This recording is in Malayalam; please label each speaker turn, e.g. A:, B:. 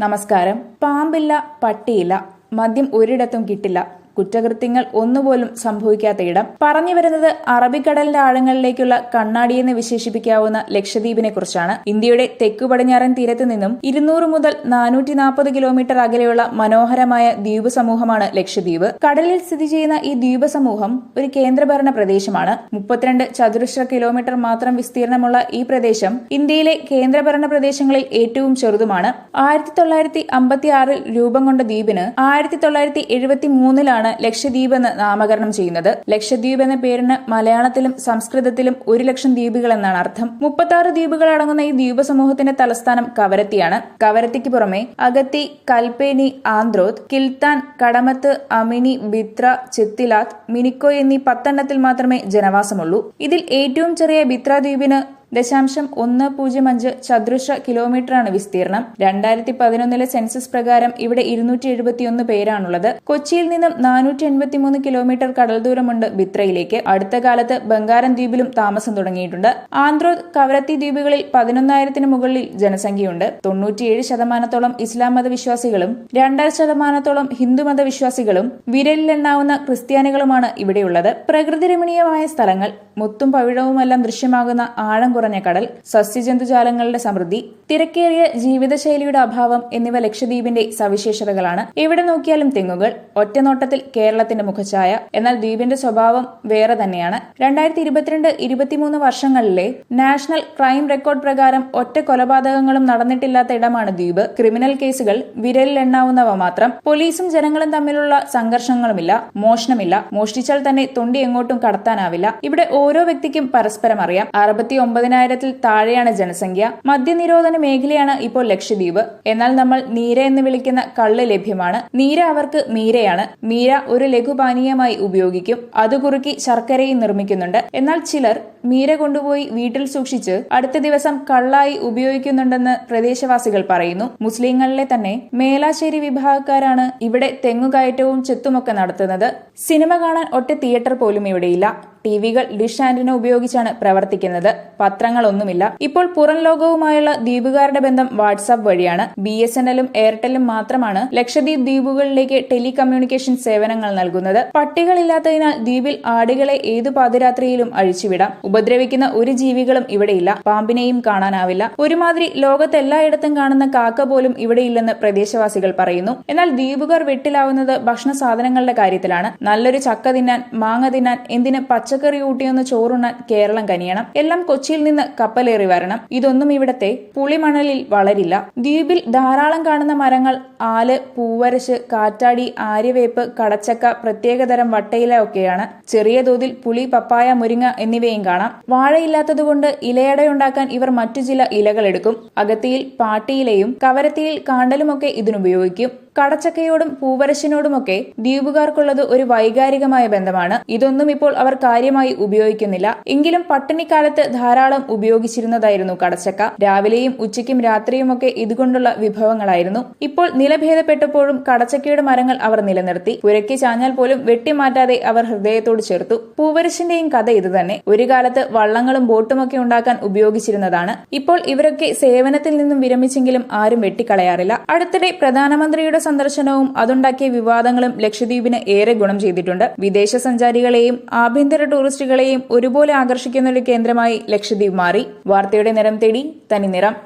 A: നമസ്കാരം. പാമ്പില്ല പട്ടിയില്ല മദ്യം ഒരിടത്തും കിട്ടില്ല. കുറ്റകൃത്യങ്ങൾ ഒന്നുപോലും സംഭവിക്കാത്ത ഇടം. പറഞ്ഞു വരുന്നത് അറബിക്കടലിന്റെ ആഴങ്ങളിലേക്കുള്ള കണ്ണാടിയെന്ന് വിശേഷിപ്പിക്കാവുന്ന ലക്ഷദ്വീപിനെ കുറിച്ചാണ് ഇന്ത്യയുടെ തെക്കു പടിഞ്ഞാറൻ തീരത്ത് നിന്നും ഇരുന്നൂറ് മുതൽ നാനൂറ്റി നാൽപ്പത് കിലോമീറ്റർ അകലെയുള്ള മനോഹരമായ ദ്വീപ് സമൂഹമാണ് ലക്ഷദ്വീപ്. കടലിൽ സ്ഥിതി ചെയ്യുന്ന ഈ ദ്വീപ് സമൂഹം ഒരു കേന്ദ്രഭരണ പ്രദേശമാണ്. മുപ്പത്തിരണ്ട് ചതുരശ്ര കിലോമീറ്റർ മാത്രം വിസ്തീർണമുള്ള ഈ പ്രദേശം ഇന്ത്യയിലെ കേന്ദ്രഭരണ പ്രദേശങ്ങളിൽ ഏറ്റവും ചെറുതുമാണ്. ആയിരത്തി തൊള്ളായിരത്തി അമ്പത്തി ആറിൽ രൂപം കൊണ്ട ദ്വീപിന് ആയിരത്തി തൊള്ളായിരത്തി എഴുപത്തി മൂന്നിലാണ് ലക്ഷദ്വീപ് എന്ന് നാമകരണം ചെയ്യുന്നത്. ലക്ഷദ്വീപ് എന്ന പേരിന് മലയാളത്തിലും സംസ്കൃതത്തിലും ഒരു ലക്ഷം ദ്വീപുകൾ എന്നാണ് അർത്ഥം. മുപ്പത്തി ദ്വീപുകൾ അടങ്ങുന്ന ഈ ദ്വീപ് സമൂഹത്തിന്റെ തലസ്ഥാനം കവരത്തിയാണ്. കവരത്തിക്ക് പുറമെ അഗത്തി കൽപ്പേനി ആന്ത്രോത്ത് കിൽത്താൻ കടമത്ത് അമിനി ബിത്ര ചിത്തിലാത്ത് മിനിക്കോ എന്നീ പത്തെണ്ണത്തിൽ മാത്രമേ ജനവാസമുള്ളൂ. ഇതിൽ ഏറ്റവും ചെറിയ ബിത്ര ദ്വീപിന് ദശാംശം ഒന്ന് പൂജ്യം അഞ്ച് ചതുരശ്ര കിലോമീറ്ററാണ് വിസ്തീർണം. രണ്ടായിരത്തി പതിനൊന്നിലെ സെൻസസ് പ്രകാരം ഇവിടെ ഇരുന്നൂറ്റി എഴുപത്തിയൊന്ന് പേരാണുള്ളത്. കൊച്ചിയിൽ നിന്നും നാനൂറ്റി എൺപത്തിമൂന്ന് കിലോമീറ്റർ കടൽ ദൂരമുണ്ട് ബിത്രയിലേക്ക്. അടുത്ത കാലത്ത് ബംഗാരം ദ്വീപിലും താമസം തുടങ്ങിയിട്ടുണ്ട്. ആന്ധ്രോ കവരത്തി ദ്വീപുകളിൽ പതിനൊന്നായിരത്തിന് മുകളിൽ ജനസംഖ്യയുണ്ട്. തൊണ്ണൂറ്റിയേഴ് ശതമാനത്തോളം ഇസ്ലാം മതവിശ്വാസികളും രണ്ടര ശതമാനത്തോളം ഹിന്ദുമത വിശ്വാസികളും വിരലിലെണ്ണാവുന്ന ക്രിസ്ത്യാനികളുമാണ് ഇവിടെയുള്ളത്. പ്രകൃതിരമണീയമായ സ്ഥലങ്ങൾ മുത്തും പവിഴവുമെല്ലാം ദൃശ്യമാകുന്ന ആഴം കുറഞ്ഞ കടൽ സസ്യജന്തുജാലങ്ങളുടെ സമൃദ്ധി തിരക്കേറിയ ജീവിതശൈലിയുടെ അഭാവം എന്നിവ ലക്ഷദ്വീപിന്റെ സവിശേഷതകളാണ്. എവിടെ നോക്കിയാലും തെങ്ങുകൾ ഒറ്റനോട്ടത്തിൽ കേരളത്തിന്റെ മുഖഛായ എന്നാൽ ദ്വീപിന്റെ സ്വഭാവം വേറെ തന്നെയാണ്. രണ്ടായിരത്തി ഇരുപത്തിരണ്ട് ഇരുപത്തിമൂന്ന് വർഷങ്ങളിലെ നാഷണൽ ക്രൈം റെക്കോർഡ് പ്രകാരം ഒറ്റ കൊലപാതകങ്ങളും നടന്നിട്ടില്ലാത്ത ഇടമാണ് ദ്വീപ്. ക്രിമിനൽ കേസുകൾ വിരലിൽ എണ്ണാവുന്നവ മാത്രം. പോലീസും ജനങ്ങളും തമ്മിലുള്ള സംഘർഷങ്ങളുമില്ല മോഷണമില്ല. മോഷ്ടിച്ചാൽ തന്നെ തൊണ്ടി എങ്ങോട്ടും കടത്താനാവില്ല. ഇവിടെ ഓരോ വ്യക്തിക്കും പരസ്പരം അറിയാം അറുപത്തി ഒമ്പതിനായിരത്തിൽ താഴെയാണ് ജനസംഖ്യ. മദ്യനിരോധന മേഖലയാണ് ഇപ്പോൾ ലക്ഷദ്വീപ്. എന്നാൽ നമ്മൾ നീര എന്ന് വിളിക്കുന്ന കള്ള് ലഭ്യമാണ്. നീര അവർക്ക് മീരയാണ്. മീര ഒരു ലഘുപാനീയമായി ഉപയോഗിക്കും. അത് കുറുക്കി ശർക്കരയും നിർമ്മിക്കുന്നുണ്ട്. എന്നാൽ ചിലർ മീര കൊണ്ടുപോയി വീട്ടിൽ സൂക്ഷിച്ച് അടുത്ത ദിവസം കള്ളായി ഉപയോഗിക്കുന്നുണ്ടെന്ന് പ്രദേശവാസികൾ പറയുന്നു. മുസ്ലിങ്ങളിലെ തന്നെ മേലാശ്ശേരി വിഭാഗക്കാരാണ് ഇവിടെ തെങ്ങുകയറ്റവും ചെത്തുമൊക്കെ നടത്തുന്നത്. സിനിമ കാണാൻ ഒറ്റ തിയേറ്റർ പോലും ഇവിടെയില്ല. ടിവികൾ ഡിഷ് ആന്റിന ഉപയോഗിച്ചാണ് പ്രവർത്തിക്കുന്നത്. പത്രങ്ങളൊന്നുമില്ല. ഇപ്പോൾ പുറം ലോകവുമായുള്ള ദ്വീപുകാരുടെ ബന്ധം വാട്സാപ്പ് വഴിയാണ്. ബി എസ് എൻ എല്ലും എയർടെല്ലും മാത്രമാണ് ലക്ഷദ്വീപ് ദ്വീപുകളിലേക്ക് ടെലികമ്മ്യൂണിക്കേഷൻ സേവനങ്ങൾ നൽകുന്നത്. പട്ടികളില്ലാത്തതിനാൽ ദ്വീപിൽ ആടുകളെ ഏതു പാതിരാത്രിയിലും അഴിച്ചുവിടാം. ഉപദ്രവിക്കുന്ന ഒരു ജീവികളും ഇവിടെയില്ല. പാമ്പിനെയും കാണാനാവില്ല. ഒരുമാതിരി ലോകത്തെല്ലായിടത്തും കാണുന്ന കാക്ക പോലും ഇവിടെയില്ലെന്ന് പ്രദേശവാസികൾ പറയുന്നു. എന്നാൽ ദ്വീപുകാർ വെട്ടിലാവുന്നത് ഭക്ഷണ സാധനങ്ങളുടെ കാര്യത്തിലാണ്. നല്ലൊരു ചക്ക തിന്നാൻ മാങ്ങ തിന്നാൻ എന്തിന് പച്ചക്കറി ഊട്ടിയൊന്ന് ചോറുണ്ണാൻ കേരളം കനിയണം. എല്ലാം കൊച്ചിയിൽ നിന്ന് കപ്പലേറി വരണം. ഇതൊന്നും ഇവിടത്തെ പുളിമണലിൽ വളരില്ല. ദ്വീപിൽ ധാരാളം കാണുന്ന മരങ്ങൾ ആൽ പൂവരശ് കാറ്റാടി ആര്യവേപ്പ് കടച്ചക്ക പ്രത്യേകതരം വട്ടയില ഒക്കെയാണ്. ചെറിയ തോതിൽ പുളി പപ്പായ മുരിങ്ങ എന്നിവയും കാണാം. വാഴയില്ലാത്തതുകൊണ്ട് ഇലയടയുണ്ടാക്കാൻ ഇവർ മറ്റു ചില ഇലകൾ എടുക്കും. അകത്തിയിൽ പാട്ടിയിലയും കവരത്തിയിൽ കാണ്ടലുമൊക്കെ ഇതിനുപയോഗിക്കും. കടച്ചക്കയോടും പൂവരശിനോടുമൊക്കെ ദ്വീപുകാർക്കുള്ളത് ഒരു വൈകാരികമായ ബന്ധമാണ്. ഇതൊന്നും ഇപ്പോൾ അവർ കാര്യമായി ഉപയോഗിക്കുന്നില്ല. എങ്കിലും പട്ടിണിക്കാലത്ത് ധാരാളം ഉപയോഗിച്ചിരുന്നതായിരുന്നു കടച്ചക്ക. രാവിലെയും ഉച്ചയ്ക്കും രാത്രിയുമൊക്കെ ഇതുകൊണ്ടുള്ള വിഭവങ്ങളായിരുന്നു. ഇപ്പോൾ നിലഭേദപ്പെട്ടപ്പോഴും കടച്ചക്കയുടെ മരങ്ങൾ അവർ നിലനിർത്തി. പുരക്കി ചാഞ്ഞാൽ പോലും വെട്ടിമാറ്റാതെ അവർ ഹൃദയത്തോട് ചേർത്തു. പൂവരശിന്റെയും കഥ ഇതുതന്നെ ഒരു കാലത്ത് വള്ളങ്ങളും ബോട്ടുമൊക്കെ ഉണ്ടാക്കാൻ ഉപയോഗിച്ചിരുന്നതാണ്. ഇപ്പോൾ ഇവരൊക്കെ സേവനത്തിൽ നിന്നും വിരമിച്ചെങ്കിലും ആരും വെട്ടിക്കളയാറില്ല. അടുത്തിടെ പ്രധാനമന്ത്രിയുടെ സന്ദർശനവും അതുണ്ടാക്കിയ വിവാദങ്ങളും ലക്ഷദ്വീപിന് ഏറെ ഗുണം ചെയ്തിട്ടുണ്ട്. വിദേശ സഞ്ചാരികളെയും ആഭ്യന്തര ടൂറിസ്റ്റുകളെയും ഒരുപോലെ ആകർഷിക്കുന്ന ഒരു കേന്ദ്രമായി ലക്ഷദ്വീപ് മാറി. വാർത്തയുടെ നിറം തേടി തനി നിറം